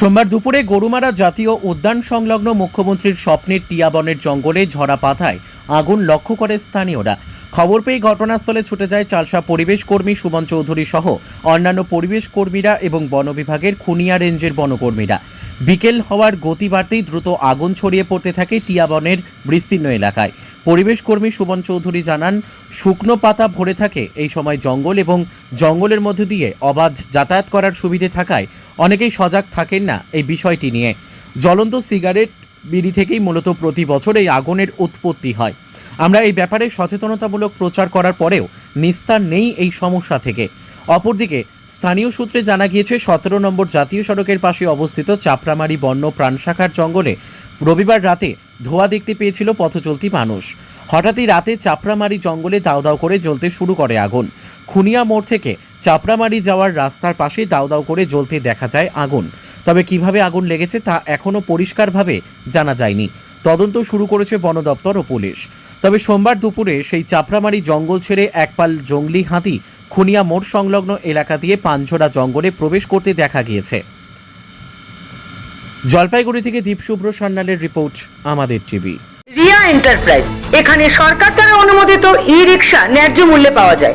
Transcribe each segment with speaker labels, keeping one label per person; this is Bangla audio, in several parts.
Speaker 1: সোমবার দুপুরে গরুমারা জাতীয় উদ্যান সংলগ্ন মুখ্যমন্ত্রীর স্বপ্নের টিয়াবনের জঙ্গলে ঝরা পাতায় আগুন লক্ষ্য করে স্থানীয়রা। খবর পেয়ে ঘটনাস্থলে ছুটে যায় চালসা পরিবেশ কর্মী সুমন চৌধুরী সহ অন্যান্য পরিবেশ কর্মীরা এবং বন বিভাগের খুনিয়া রেঞ্জের বনকর্মীরা। বিকেল হওয়ার গতি বাড়তেই দ্রুত আগুন ছড়িয়ে পড়তে থাকে টিয়াবনের বিস্তীর্ণ এলাকায়। পরিবেশ কর্মী সুমন চৌধুরী জানান, শুকনো পাতা ভরে থাকে এই সময় জঙ্গল এবং জঙ্গলের মধ্য দিয়ে অবাধ যাতায়াত করার সুবিধে থাকায় অনেকেই সজাগ থাকেন না এই বিষয়টি নিয়ে। জ্বলন্ত সিগারেট বিড়ি থেকেই মূলত প্রতি বছর এই আগুনের উৎপত্তি হয়। আমরা এই ব্যাপারে সচেতনতামূলক প্রচার করার পরেও নিস্তার নেই এই সমস্যা থেকে। অপরদিকে, স্থানীয় সূত্রে জানা গিয়েছে, সতেরো নম্বর জাতীয় সড়কের পাশে অবস্থিত চাপড়ামারি বন্য প্রাণ শাখার জঙ্গলে রবিবার রাতে ধোঁয়া দেখতে পেয়েছিল পথচলতি মানুষ। হঠাৎই রাতে চাপড়ামারি জঙ্গলে দাউ দাউ করে জ্বলতে শুরু করে আগুন। খুনিয়া মোড় থেকে চাপড়ামারি যাওয়ার রাস্তার পাশে দাউ দাউ করে জ্বলতে দেখা যায় আগুন। তবে কীভাবে আগুন লেগেছে তা এখনও পরিষ্কারভাবে জানা যায়নি। তদন্ত শুরু করেছে বন দপ্তর ও পুলিশ। তবে সোমবার দুপুরে সেই চাপড়ামারি জঙ্গল ছেড়ে একপাল জঙ্গলি হাতি খুনিয়া মোড় সংলগ্ন এলাকা দিয়ে পাঞ্ঝোরা জঙ্গলে প্রবেশ করতে দেখা গিয়েছে। জলপাইগুড়ি থেকে দীপশুভ্র সান্যালের রিপোর্ট, আমাদের টিভি।
Speaker 2: রিয়া এন্টারপ্রাইজ। এখানে সরকার দ্বারা অনুমোদিত ই রিক্সা ন্যায্য মূল্যে পাওয়া যায়।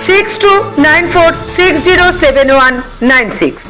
Speaker 2: six two nine four six zero seven one nine six